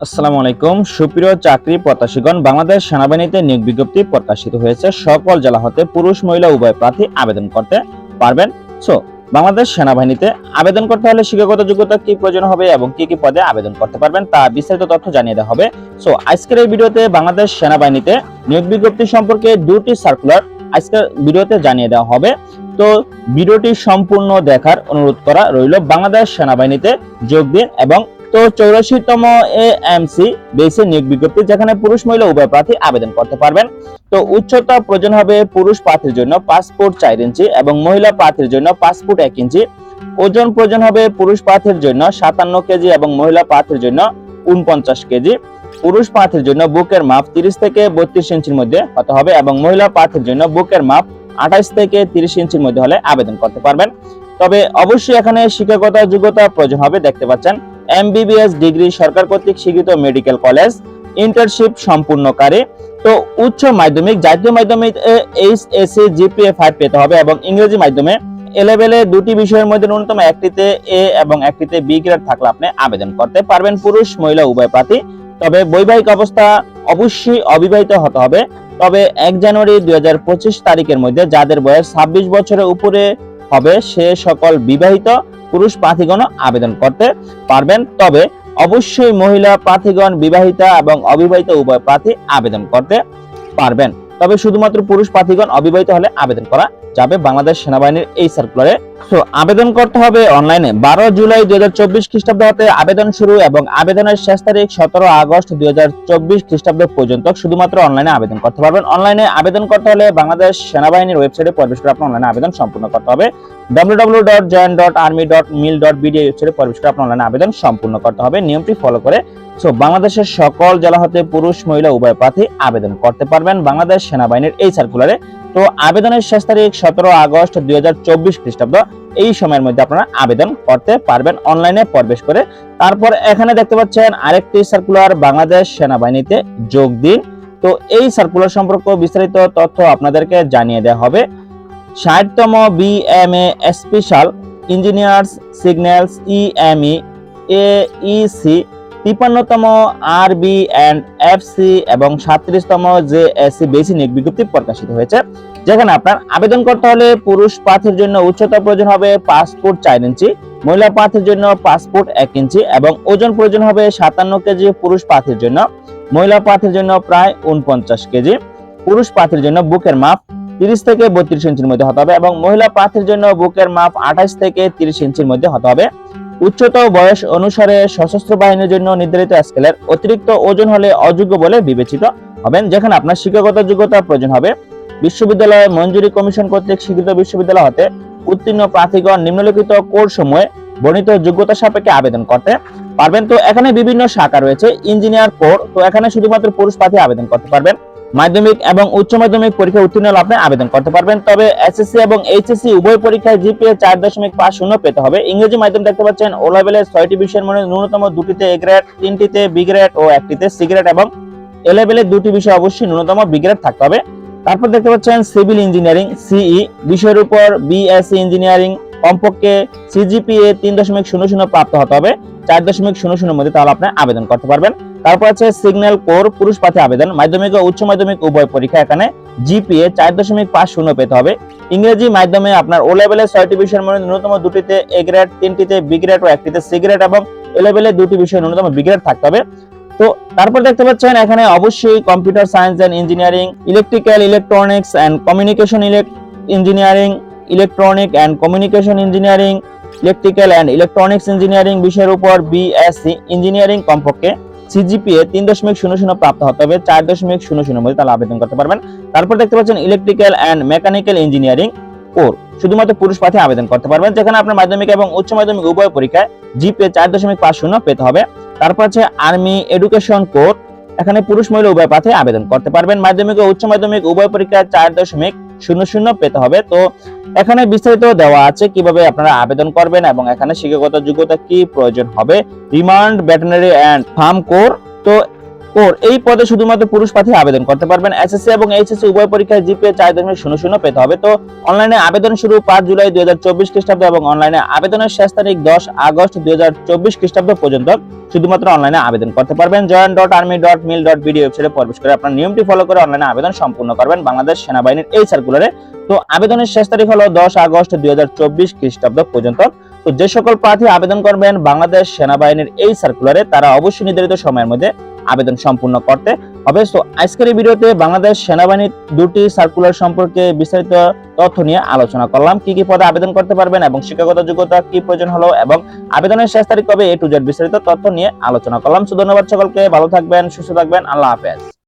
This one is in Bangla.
আসসালামু আলাইকুম। সুপ্রিয় চাকরি প্রত্যাশীগণ, বাংলাদেশ সেনাবাহিনীতে নিয়োগ বিজ্ঞপ্তি প্রকাশিত হয়েছে। সকল জেলা হতে পুরুষ, মহিলা, উভয় প্রার্থী আবেদন করতে পারবেন। সো, বাংলাদেশ সেনাবাহিনীতে আবেদন করতে হলে শিক্ষাগত যোগ্যতা কি প্রয়োজন হবে এবং কি কি পদে আবেদন করতে পারবেন তা বিস্তারিত তথ্য জানিয়ে দেওয়া হবে। সো, আজকের এই ভিডিওতে বাংলাদেশ সেনাবাহিনীতে নিয়োগ বিজ্ঞপ্তি সম্পর্কে দুটি সার্কুলার আজকের ভিডিওতে জানিয়ে দেওয়া হবে। তো, ভিডিওটি সম্পূর্ণ দেখার অনুরোধ করা রইল, বাংলাদেশ সেনাবাহিনীতে যোগ দিন এবং তো চৌরাশিতম এ এম সি বেসে নিয়োগ বিজ্ঞপ্তি, যেখানে পুরুষ, মহিলা, উভয় প্রার্থী আবেদন করতে পারবেন। তো উচ্চতা প্রয়োজন হবে পুরুষ প্রার্থীর জন্য পাসপোর্ট চার ইঞ্চি এবং মহিলা প্রার্থীর জন্য পাসপোর্ট এক ইঞ্চি। ওজন প্রয়োজন হবে পুরুষ প্রার্থীর জন্য সাতান্ন কেজি এবং মহিলা প্রার্থীর জন্য উনপঞ্চাশ কেজি। পুরুষ প্রার্থীর জন্য বুকের মাপ তিরিশ থেকে বত্রিশ ইঞ্চির মধ্যে হতে হবে এবং মহিলা প্রার্থীর জন্য বুকের মাপ আঠাইশ থেকে তিরিশ ইঞ্চির মধ্যে হলে আবেদন করতে পারবেন। তবে অবশ্যই এখানে শিক্ষাগত যোগ্যতা প্রয়োজন হবে, দেখতে পাচ্ছেন। এমবিবিএস ডিগ্রি সরকার কর্তৃক স্বীকৃত মেডিকেল কলেজ ইন্টার্নশিপ সম্পূর্ণকারী তো উচ্চ মাধ্যমিক, জাতীয় মাধ্যমিক এইচ জিপিএ ফাইভ পেতে হবে এবং ইংরেজি মাধ্যমে এ লেভেলে দুটি বিষয়ের মধ্যে ন্যূনতম একটিতে এ এবং একটিতে বি গ্রেড থাকলে আপনি আবেদন করতে পারবেন। পুরুষ, মহিলা, উভয় প্রার্থী। তবে বৈবাহিক অবস্থা অবশ্যই অবিবাহিত হতে হবে। তবে এক জানুয়ারি দুই হাজার পঁচিশ তারিখের মধ্যে যাদের বয়স ছাব্বিশ বছরের উপরে হবে, সে সকল বিবাহিত পুরুষ প্রার্থীগণ আবেদন করতে পারবেন। তবে অবশ্যই মহিলা প্রার্থীগণ, বিবাহিতা এবং অবিবাহিত উভয় প্রার্থী আবেদন করতে পারবেন। তবে শুধুমাত্র পুরুষ প্রার্থীগণ অবিবাহিত হলে আবেদন করা যাবে বাংলাদেশ সেনাবাহিনীর এই সার্কুলারে তো আবেদন করতে হবে অনলাইনে বারো জুলাই দুই হাজার চব্বিশ খ্রিস্টাব্দ হতে আবেদন শুরু এবং আবেদনের শেষ তারিখ সতেরো আগস্ট দুই হাজার চব্বিশ খ্রিস্টাব্দ পর্যন্ত শুধুমাত্র অনলাইনে আবেদন করতে পারবেন। অনলাইনে আবেদন করতে হলে বাংলাদেশ সেনাবাহিনীর ওয়েবসাইটে প্রবেশ করে আপনার অনলাইনে আবেদন সম্পূর্ণ করতে হবে। অনলাইনে আবেদন সম্পূর্ণ করতে হবে। নিয়মটি ফলো করে। সো বাংলাদেশের সকল জেলা হতে পুরুষ, মহিলা, উভয় প্রার্থী আবেদন করতে পারবেন বাংলাদেশ সেনাবাহিনীর এই সার্কুলারে তো, আবেদনের শেষ তারিখ সতেরো আগস্ট দুই হাজার চব্বিশ খ্রিস্টাব্দ। এই সময়ের মধ্যে আপনারা আবেদন করতে পারবেন অনলাইনে প্রবেশ করে। তারপর এখানে দেখতে পাচ্ছেন আরেকটি সার্কুলার বাংলাদেশ সেনাবাহিনীতে যোগ দিন। তো, এই সার্কুলার সম্পর্কে বিস্তারিত তথ্য আপনাদেরকে জানিয়ে দেওয়া হবে। ষাটতম BMA special engineers signals EME AEC তিপ্পান্নতম RB and FC এবং সাতত্রিশতম জে এসসি বেসি নিয়োগ বিজ্ঞপ্তি প্রকাশিত হয়েছে, যেখানে আপনার আবেদন করতে হলে পুরুষ প্রার্থীর জন্য উচ্চতা প্রয়োজন হবে পাসপোর্ট চার ইঞ্চি, মহিলা প্রার্থীর জন্য পাসপোর্ট এক ইঞ্চি এবং ওজন প্রয়োজন হবে সাতান্ন কেজি, পুরুষ প্রার্থীর জন্য, মহিলা প্রার্থীর জন্য প্রায় উনপঞ্চাশ কেজি, পুরুষ প্রার্থীর জন্য বুকের মাপ তিরিশ থেকে বত্রিশ ইঞ্চির মধ্যে হতে হবে এবং মহিলা প্রার্থীর জন্য বুকের মাপ আঠাশ থেকে তিরিশ ইঞ্চির মধ্যে হতে হবে। উচ্চতা বয়স অনুসারে সশস্ত্র বাহিনীর জন্য নির্ধারিত স্কেলের অতিরিক্ত ওজন হলে অযোগ্য বলে বিবেচিত হবেন, যেখানে আপনার শিক্ষাগত যোগ্যতা প্রয়োজন হবে। বিশ্ববিদ্যালয় মঞ্জুরি কমিশন কর্তৃক স্বীকৃত বিশ্ববিদ্যালয় হতে উত্তীর্ণ প্রার্থীগণ নিম্নলিখিত কোর্স সমূহে বর্ণিত যোগ্যতা সাপেক্ষে আবেদন করতে পারবেন। তো এখানে বিভিন্ন শাখা রয়েছে, ইঞ্জিনিয়ার কোর, তো এখানে শুধুমাত্র পুরুষ প্রার্থী আবেদন করতে পারবেন। মাধ্যমিক এবং উচ্চ মাধ্যমিক পরীক্ষা উত্তীর্ণ হলে আপনি আবেদন করতে পারবেন। তবে এসএসসি এবং এইচএসসি উভয় পরীক্ষায় জিপিএ চার দশমিক পাঁচ শূন্য পেতে হবে। ইংরেজি মাধ্যম দেখতে পাচ্ছেন ও লেভেলের ছয়টি বিষয়ের মধ্যে ন্যূনতম দুটিতে এ গ্রেড তিনটিতে বি গ্রেড ও একটিতে সি গ্রেড এবং এ লেভেলের দুটি বিষয় অবশ্যই ন্যূনতম বি গ্রেড থাকতে হবে। তারপর দেখতে পাচ্ছেন সিভিল ইঞ্জিনিয়ারিং সিই বিষয়ের উপর বিএসসি ইঞ্জিনিয়ারিং কমপক্ষে সিজিপিএ তিন দশমিক শূন্য শূন্য প্রাপ্ত হতে হবে। চার দশমিক শূন্য শূন্য মধ্যে তাহলে আপনি আবেদন করতে পারবেন। তারপর আছে সিগন্যাল কোর পুরুষ প্রার্থী আবেদন, মাধ্যমিক ও উচ্চ মাধ্যমিক উভয় পরীক্ষা এখানে জিপিএ চার দশমিক পাঁচ শূন্য পেতে হবে। ইংরেজি মাধ্যমে আপনার ও লেভেলের ছয়টি বিষয়ের মধ্যে ন্যূনতম দুটিতে এ গ্রেড তিনটিতে বি গ্রেড ও একটিতে সি গ্রেড এবং এ লেভেলে দুটি বিষয়ে ন্যূনতম বি গ্রেড থাকতে হবে। তো তারপর দেখতে পাচ্ছেন এখানে অবশ্যই computer science and engineering electrical electronics and communication engineering electronic and communication engineering electrical and electronics engineering বিষয়ের উপর বিএসসি ইঞ্জিনিয়ারিং কমপক্ষে। সিজিপিএ তিন দশমিক শূন্য শূন্য প্রাপ্ত চার দশমিক শূন্য শূন্য মধ্যে আবেদন করতে পারবেন। তারপর দেখতে পাচ্ছেন electrical and mechanical engineering corps শুধুমাত্র পুরুষ আবেদন করতে পারবেন, যেখানে আপনার মাধ্যমিক এবং উচ্চ মাধ্যমিক উভয় পরীক্ষায় জিপিএ চার দশমিক পাঁচ শূন্য পেতে হবে। তারপর আছে আর্মি এডুকেশন কোর এখানে পুরুষ মহিলা উভয় প্রার্থী আবেদন করতে পারবেন। মাধ্যমিক ও উচ্চ মাধ্যমিক উভয় পরীক্ষায় চার দশমিক শূন্য শূন্য পেতে হবে। তো এখানে বিস্তারিত দেওয়া আছে কীভাবে আপনারা আবেদন করবেন এবং এখানে শিক্ষাগত যোগ্যতা কি প্রয়োজন হবে। Remount veterinary and farm corps তো ফোর এই পদে শুধুমাত্র পুরুষ প্রার্থী আবেদন করতে পারবেন। এসএসসি এবং এইচএসসি উভয় পরীক্ষায় জিপিএ চার দশমিক শূন্য শূন্য পেতে হবে। তো অনলাইনে আবেদন শুরু পাঁচ জুলাই দুই হাজার চব্বিশ খ্রিস্টাব্দ এবং অনলাইনে আবেদনের শেষ তারিখ দশ আগস্ট দুই হাজার চব্বিশ খ্রিস্টাব্দ পর্যন্ত শুধুমাত্র অনলাইনে আবেদন করতে পারবেন। Join dot army dot mil dot BD ওয়েবসাইটে প্রবেশ করে আপনার নিয়মটি ফলো করে অনলাইনে আবেদন সম্পূর্ণ করবেন বাংলাদেশ সেনাবাহিনীর এই সার্কুলারে তো আবেদনের শেষ তারিখ হলো দশ আগস্ট দুই হাজার চব্বিশ খ্রিস্টাব্দ পর্যন্ত। তো যে সকল প্রার্থী আবেদন করবেন বাংলাদেশ সেনাবাহিনীর এই সার্কুলারে তারা অবশ্যই নির্ধারিত সময়ের মধ্যে আবেদন সম্পূর্ণ করতে হবে। তো আজকের এই ভিডিওতে বাংলাদেশ সেনাবাহিনীর দুটি সার্কুলার সম্পর্কে বিস্তারিত তথ্য নিয়ে আলোচনা করলাম। কি কি পদে আবেদন করতে পারবেন এবং শিক্ষাগত যোগ্যতা কি প্রয়োজন হলো এবং আবেদনের শেষ তারিখ কবে, এ টু জেড বিস্তারিত তথ্য নিয়ে আলোচনা করলাম। সো ধন্যবাদ সকলকে, ভালো থাকবেন, সুস্থ থাকবেন, আল্লাহ হাফেজ।